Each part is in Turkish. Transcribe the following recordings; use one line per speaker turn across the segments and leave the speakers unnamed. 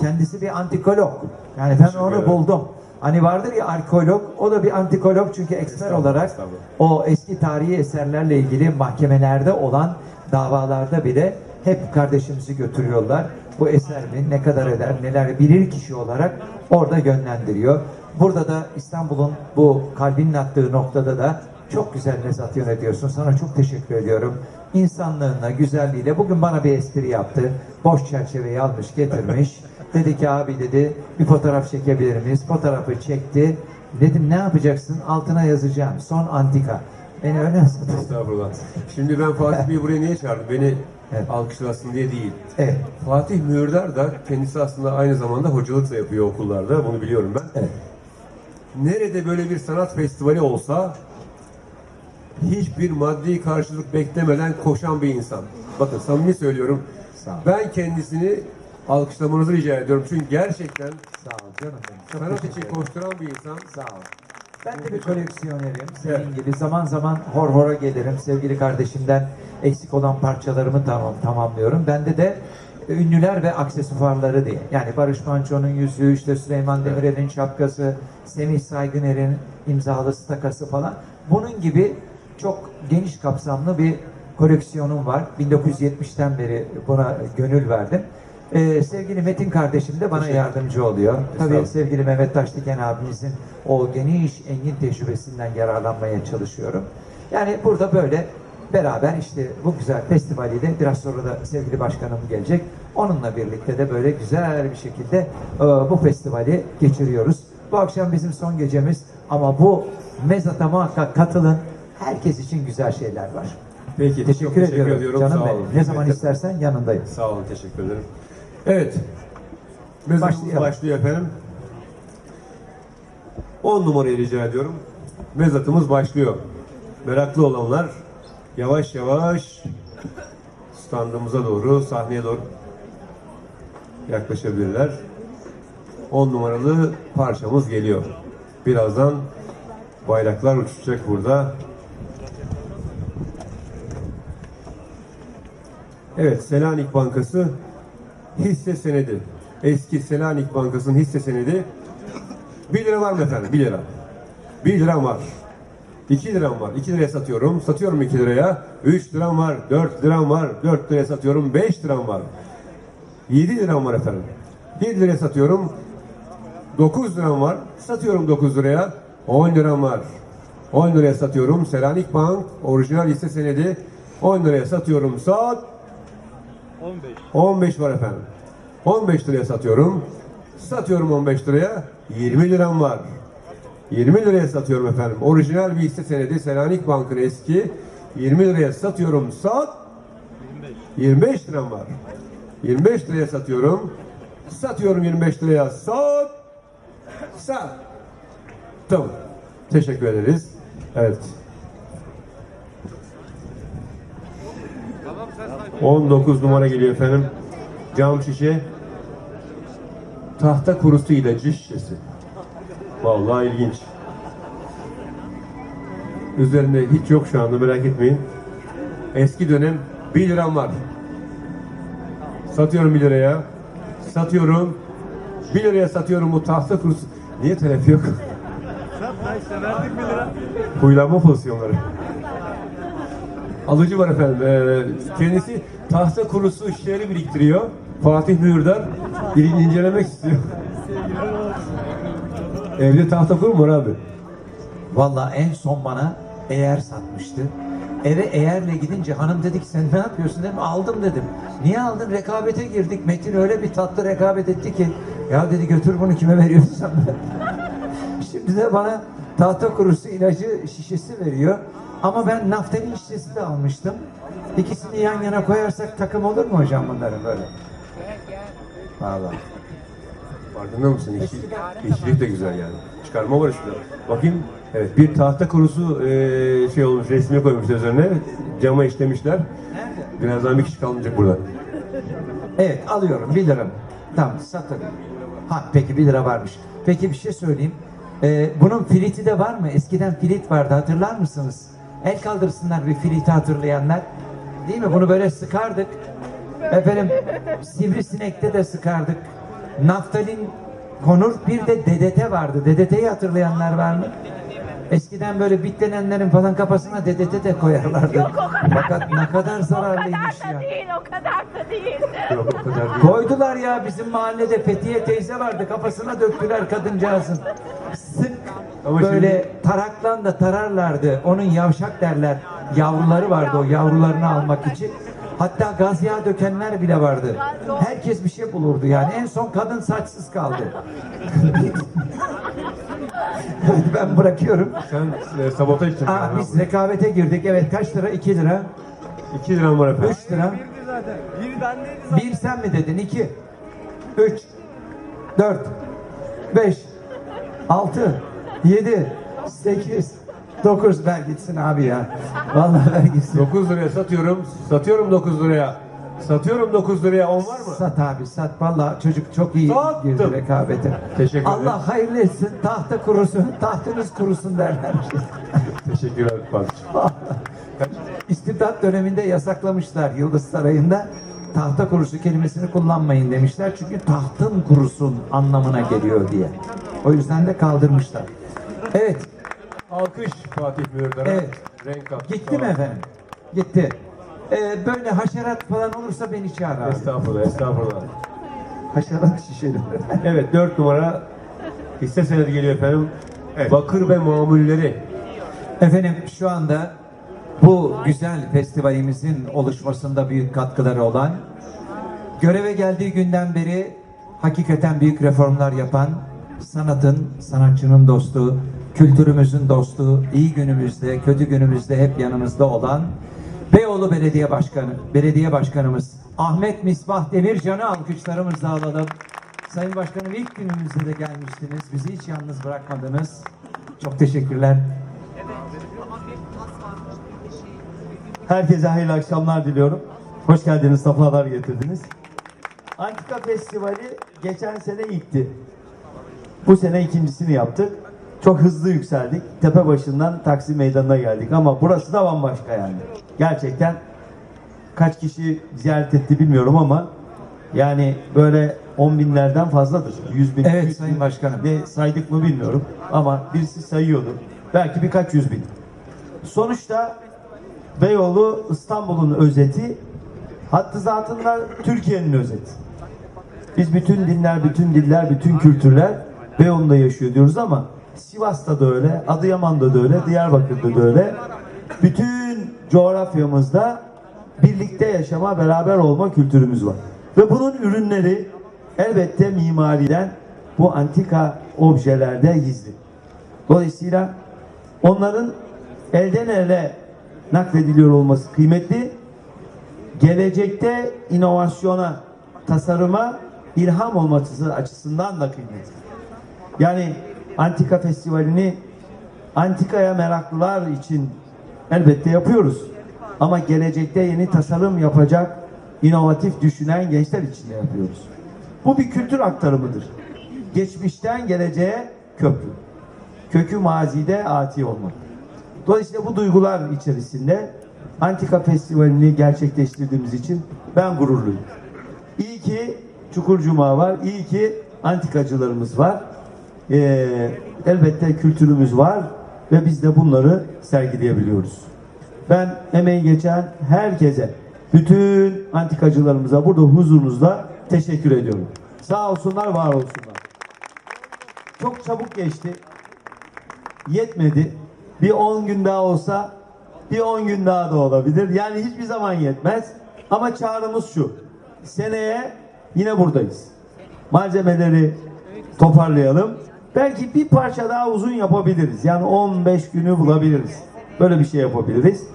kendisi bir antikolog. Yani ben
Teşekkür
onu
ederim.
buldum. Hani vardır ya arkeolog, o da bir antikolog çünkü eksper olarak o eski tarihi eserlerle ilgili mahkemelerde olan davalarda bile hep kardeşimizi götürüyorlar. Bu eser mi, ne kadar eder, neler bilir kişi olarak orada yönlendiriyor. Burada da İstanbul'un bu kalbinin attığı noktada da çok güzel mezat yönetiyorsun. Sana çok teşekkür ediyorum. İnsanlığına, güzelliğiyle. Bugün bana bir espri yaptı. Boş çerçeveyi almış, getirmiş. dedi ki abi dedi bir fotoğraf çekebilir miyiz? Fotoğrafı çekti. Dedim ne yapacaksın? Altına yazacağım. Son antika. Beni öyle
Estağfurullah. Şimdi ben Fatih Bey'i buraya niye çağırdım? Beni
Evet.
alkışlasın diye değil.
Evet.
Fatih Mühürdar da kendisi aslında aynı zamanda hocalık da yapıyor okullarda. Bunu biliyorum ben.
Evet.
Nerede böyle bir sanat festivali olsa hiçbir maddi karşılık beklemeden koşan bir insan. Bakın samimi söylüyorum.
Sağ.
Ben kendisini alkışlamanızı rica ediyorum. Çünkü gerçekten
Sağ ol canım benim. Çok
sanat
teşekkür
için
ederim.
koşturan bir insan.
Sağ ol. Ben de bir koleksiyonerim. Senin
Evet.
gibi zaman zaman hor hora gelirim. Sevgili kardeşimden eksik olan parçalarımı tamam tamamlıyorum. Bende de ünlüler ve aksesuarları diye. Yani Barış Manço'nun yüzüğü, işte Süleyman Demirel'in şapkası, Semih Saygıner'in imzalı stakası falan. Bunun gibi çok geniş kapsamlı bir koleksiyonum var. 1970'ten beri buna gönül verdim. Ee, sevgili Metin kardeşim de bana yardımcı oluyor. Tabii sevgili Mehmet Taştiken abimizin o geniş engin tecrübesinden yararlanmaya çalışıyorum. Yani burada böyle beraber işte bu güzel festivali de biraz sonra da sevgili başkanım gelecek. Onunla birlikte de böyle güzel bir şekilde e, bu festivali geçiriyoruz. Bu akşam bizim son gecemiz ama bu mezata muhakkak katılın. Herkes için güzel şeyler var.
Peki.
Teşekkür,
çok teşekkür
ediyorum.
ediyorum.
Canım benim. Ne zaman istersen yanındayım.
Sağ olun, teşekkür ederim. Evet.
Başlayalım.
başlıyor efendim. 10 numarayı rica ediyorum. Mezatımız başlıyor. Meraklı olanlar yavaş yavaş standımıza doğru, sahneye doğru yaklaşabilirler. 10 numaralı parçamız geliyor. Birazdan bayraklar uçacak burada. Evet, Selanik Bankası hisse senedi. Eski Selanik Bankası'nın hisse senedi. 1 lira var mı efendim? 1 lira. 1 liram var. 2 liram var. 2 liraya satıyorum. Satıyorum 2 liraya. 3 liram var. 4 liram var. 4 liraya satıyorum. 5 liram var. 7 liram var efendim. 1 liraya satıyorum. 9 liram var. Satıyorum 9 liraya. 10 liram var. 10 liraya satıyorum. Selanik Bank orijinal hisse senedi. 10 liraya satıyorum. Sat.
15.
15 var efendim. 15 liraya satıyorum. Satıyorum 15 liraya. 20 liram var. 20 liraya satıyorum efendim. Orijinal bir hisse senedi Selanik Bank'ın eski. 20 liraya satıyorum. Sat.
25.
25 liram var. 25 liraya satıyorum. Satıyorum 25 liraya. Sat. Sat. Tamam. Teşekkür ederiz. Evet. 19 numara geliyor efendim. Cam şişe. Tahta kurusu ilacı şişesi. Vallahi ilginç. Üzerinde hiç yok şu anda merak etmeyin. Eski dönem 1 liram var. Satıyorum 1 liraya. Satıyorum. 1 liraya satıyorum bu tahta kurusu. Niye telef yok?
Sat da işte verdik 1 lira.
Huylanma pozisyonları. Alıcı var efendim. Ee, kendisi tahta kurusu şişeleri biriktiriyor. Fatih Mühürdar incelemek istiyor. Evde tahta kuru mu var abi?
Valla en son bana eğer satmıştı. Eve eğerle gidince hanım dedi ki sen ne yapıyorsun dedim aldım dedim. Niye aldın rekabete girdik Metin öyle bir tatlı rekabet etti ki ya dedi götür bunu kime veriyorsan Şimdi de bana tahta kurusu ilacı şişesi veriyor. Ama ben naftalin şişesi de almıştım. İkisini yan yana koyarsak takım olur mu hocam bunların böyle? Valla.
Farkında mısın? İşçi, işçilik de güzel yani. Çıkarma var şurada. Bakayım. Evet bir tahta kurusu eee, şey olmuş resmi koymuşlar üzerine. Cama işlemişler.
Nerede?
Birazdan bir kişi kalmayacak burada.
Evet alıyorum 1 lira. Tamam satın. Ha peki 1 lira varmış. Peki bir şey söyleyeyim. Ee, bunun filiti de var mı? Eskiden filit vardı hatırlar mısınız? El kaldırsınlar bir filiti hatırlayanlar. Değil mi? Bunu böyle sıkardık. Efendim sivrisinekte de sıkardık. naftalin konur. Bir de DDT vardı. DDT'yi hatırlayanlar var mı? Eskiden böyle bitlenenlerin falan kafasına DDT de koyarlardı.
Yok, o kadar.
Fakat ne kadar
O
zararlıymış
kadar da
ya.
değil, o kadar da değil.
Yok o kadar değil.
Koydular ya bizim mahallede Fethiye teyze vardı kafasına döktüler kadıncağızın. Sık
Ama
böyle taraklan da tararlardı. Onun yavşak derler. Yavruları vardı o yavrularını almak için. Hatta gaz yağı dökenler bile vardı. Herkes bir şey bulurdu yani. En son kadın saçsız kaldı. evet ben bırakıyorum.
Sen e, sabotaj için.
Aa, biz rekabete girdik. Evet kaç lira? 2 lira.
2 liram var efendim.
3 lira.
Birdi zaten. Bir bendeydi zaten.
Bir sen mi dedin? İki. Üç. Dört. Beş. Altı. Yedi. Sekiz. Dokuz. Ver gitsin abi ya. Vallahi ver gitsin.
9 liraya satıyorum. Satıyorum 9 liraya. Satıyorum 9 liraya. 10 var mı?
Sat abi sat. Vallahi çocuk çok iyi
Sattım.
girdi rekabete.
Teşekkür ederim.
Allah hayırlı etsin. Tahta kurusun. Tahtınız kurusun derler.
Teşekkürler Fatih'ciğim.
İstibdat döneminde yasaklamışlar Yıldız Sarayı'nda. Tahta kurusu kelimesini kullanmayın demişler. Çünkü tahtın kurusun anlamına geliyor diye. O yüzden de kaldırmışlar. Evet.
Alkış Fatih Mühürdar'a.
Evet.
Renk.
Gitti mi efendim? Gitti. Ee, böyle haşerat falan olursa beni çağır abi.
Estağfurullah, estağfurullah.
Haşerat şişerim.
Evet 4 numara hisse senedi geliyor efendim. Bakır ve mamulleri.
Efendim şu anda bu güzel festivalimizin oluşmasında büyük katkıları olan, göreve geldiği günden beri hakikaten büyük reformlar yapan, sanatın, sanatçının dostu, kültürümüzün dostu, iyi günümüzde, kötü günümüzde hep yanımızda olan Beyoğlu Belediye Başkanı, Belediye Başkanımız Ahmet Misbah Demircan'ı alkışlarımızla alalım. Sayın Başkanım ilk günümüzde de gelmiştiniz. Bizi hiç yalnız bırakmadınız. Çok teşekkürler.
Herkese hayırlı akşamlar diliyorum. Hoş geldiniz, sefalar getirdiniz. Antika Festivali geçen sene ilkti. Bu sene ikincisini yaptık. Çok hızlı yükseldik. Tepe başından Taksim Meydanı'na geldik ama burası da bambaşka yani. Gerçekten kaç kişi ziyaret etti bilmiyorum ama yani böyle on binlerden fazladır. Yüz bin.
Evet,
yüz
Sayın
bin.
Başkanım.
Ne saydık mı bilmiyorum ama birisi sayıyordu. Belki birkaç yüz bin. Sonuçta Beyoğlu İstanbul'un özeti, hattı zatında Türkiye'nin özeti. Biz bütün dinler, bütün diller, bütün kültürler Beyoğlu'nda yaşıyor diyoruz ama Sivas'ta da öyle, Adıyaman'da da öyle, Diyarbakır'da da öyle. Bütün coğrafyamızda birlikte yaşama, beraber olma kültürümüz var. Ve bunun ürünleri elbette mimariden bu antika objelerde gizli. Dolayısıyla onların elden ele naklediliyor olması kıymetli. Gelecekte inovasyona, tasarıma ilham olması açısından da kıymetli. Yani Antika Festivali'ni antikaya meraklılar için elbette yapıyoruz. Ama gelecekte yeni tasarım yapacak, inovatif düşünen gençler için de yapıyoruz. Bu bir kültür aktarımıdır. Geçmişten geleceğe köprü kökü mazide ati olmak. Dolayısıyla bu duygular içerisinde Antika Festivali'ni gerçekleştirdiğimiz için ben gururluyum. İyi ki Çukur Cuma var, iyi ki antikacılarımız var. Ee, elbette kültürümüz var ve biz de bunları sergileyebiliyoruz. Ben emeği geçen herkese, bütün antikacılarımıza burada huzurunuzda teşekkür ediyorum. Sağ olsunlar, var olsunlar. Çok çabuk geçti yetmedi. Bir 10 gün daha olsa bir 10 gün daha da olabilir. Yani hiçbir zaman yetmez. Ama çağrımız şu. Seneye yine buradayız. Malzemeleri toparlayalım. Belki bir parça daha uzun yapabiliriz. Yani 15 günü bulabiliriz. Böyle bir şey yapabiliriz.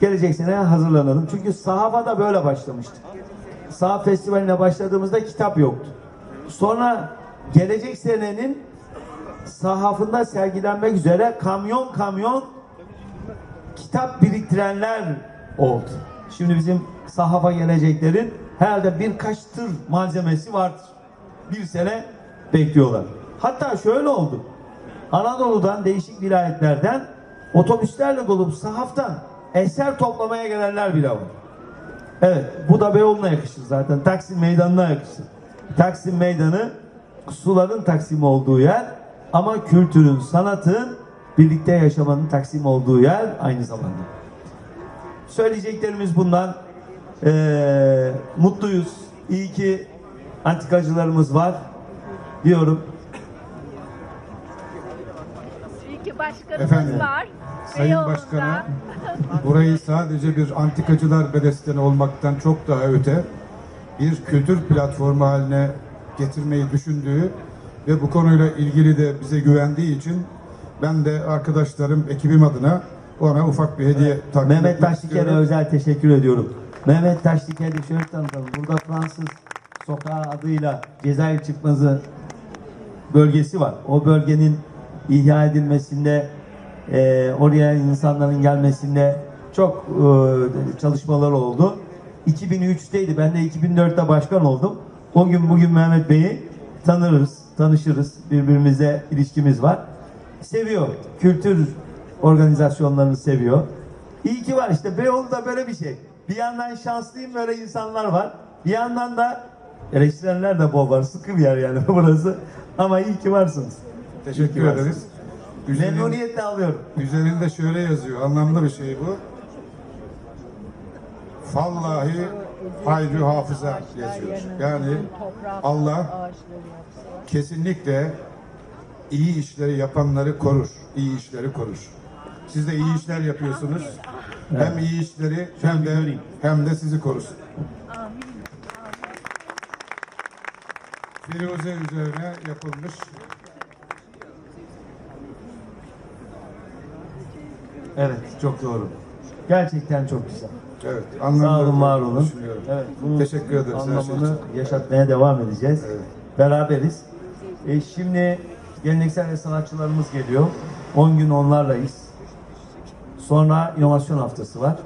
Gelecek sene hazırlanalım. Çünkü sahafa da böyle başlamıştık. Sahaf Festivali'ne başladığımızda kitap yoktu. Sonra gelecek senenin sahafında sergilenmek üzere kamyon kamyon kitap biriktirenler oldu. Şimdi bizim sahafa geleceklerin herhalde birkaç tır malzemesi vardır. Bir sene bekliyorlar. Hatta şöyle oldu. Anadolu'dan değişik vilayetlerden otobüslerle dolup sahaftan eser toplamaya gelenler bile var. Evet, bu da Beyoğlu'na yakışır zaten. Taksim Meydanı'na yakışır. Taksim Meydanı suların taksim olduğu yer ama kültürün, sanatın birlikte yaşamanın taksim olduğu yer aynı zamanda. Söyleyeceklerimiz bundan. Ee, mutluyuz. İyi ki antikacılarımız var diyorum.
İyi ki başkanımız
Efendim,
var.
Sayın
Beyoğlu'nda.
Başkanım, burayı sadece bir antikacılar belediyesi olmaktan çok daha öte bir kültür platformu haline getirmeyi düşündüğü ve bu konuyla ilgili de bize güvendiği için ben de arkadaşlarım, ekibim adına ona ufak bir hediye takdim
Mehmet
istiyorum.
özel teşekkür ediyorum. Mehmet Taşdiker'i şöyle tanıtalım. Burada Fransız sokağı adıyla Cezayir çıkmazı bölgesi var. O bölgenin ihya edilmesinde, e, oraya insanların gelmesinde çok e, çalışmalar oldu. 2003'teydi. Ben de 2004'te başkan oldum. O gün bugün Mehmet Bey'i tanırız, tanışırız. Birbirimize ilişkimiz var. Seviyor. Kültür organizasyonlarını seviyor. İyi ki var işte Beyoğlu'da böyle bir şey. Bir yandan şanslıyım böyle insanlar var. Bir yandan da eleştirenler de bol var. Sıkı bir yer yani burası. Ama iyi ki varsınız.
Teşekkür ederiz. Üzerinde,
Memnuniyetle alıyorum.
üzerinde şöyle yazıyor, anlamlı bir şey bu. Fallahi hayrü hafıza yazıyor. Yani Allah kesinlikle iyi işleri yapanları korur. iyi işleri korur. Siz de iyi işler yapıyorsunuz. Hem iyi işleri hem de hem de sizi korusun. Firuze üzerine yapılmış
Evet çok doğru. Gerçekten çok güzel.
evet
Sağ
anlamlı
olun, var olun. Evet, bunun
Teşekkür ederiz şey
Anlamını yaşatmaya devam edeceğiz.
Evet.
Beraberiz. E, şimdi geleneksel ve sanatçılarımız geliyor. 10 gün onlarlayız. Sonra inovasyon haftası var.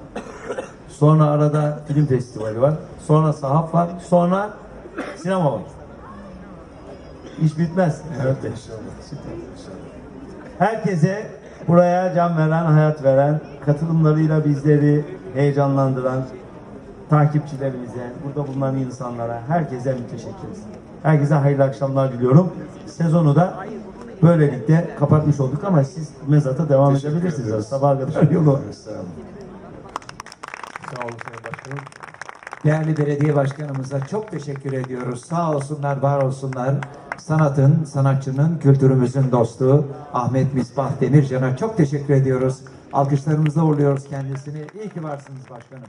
Sonra arada film festivali var. Sonra sahaf var. Sonra sinema var. İş bitmez.
Evet,
Evet.
inşallah.
Herkese buraya can veren, hayat veren, katılımlarıyla bizleri heyecanlandıran takipçilerimize, burada bulunan insanlara, herkese müteşekkiriz. Herkese hayırlı akşamlar diliyorum. Sezonu da böylelikle kapatmış olduk ama siz mezata devam
Teşekkür
edebilirsiniz.
ederiz.
Sabaha kadar yolu.
Sağ olun.
Sağ olun Sayın Başkanım. Değerli belediye başkanımıza çok teşekkür ediyoruz. Sağ olsunlar, var olsunlar. Sanatın, sanatçının, kültürümüzün dostu Ahmet Misbah Demircan'a çok teşekkür ediyoruz. Alkışlarımızla uğurluyoruz kendisini. İyi ki varsınız başkanım.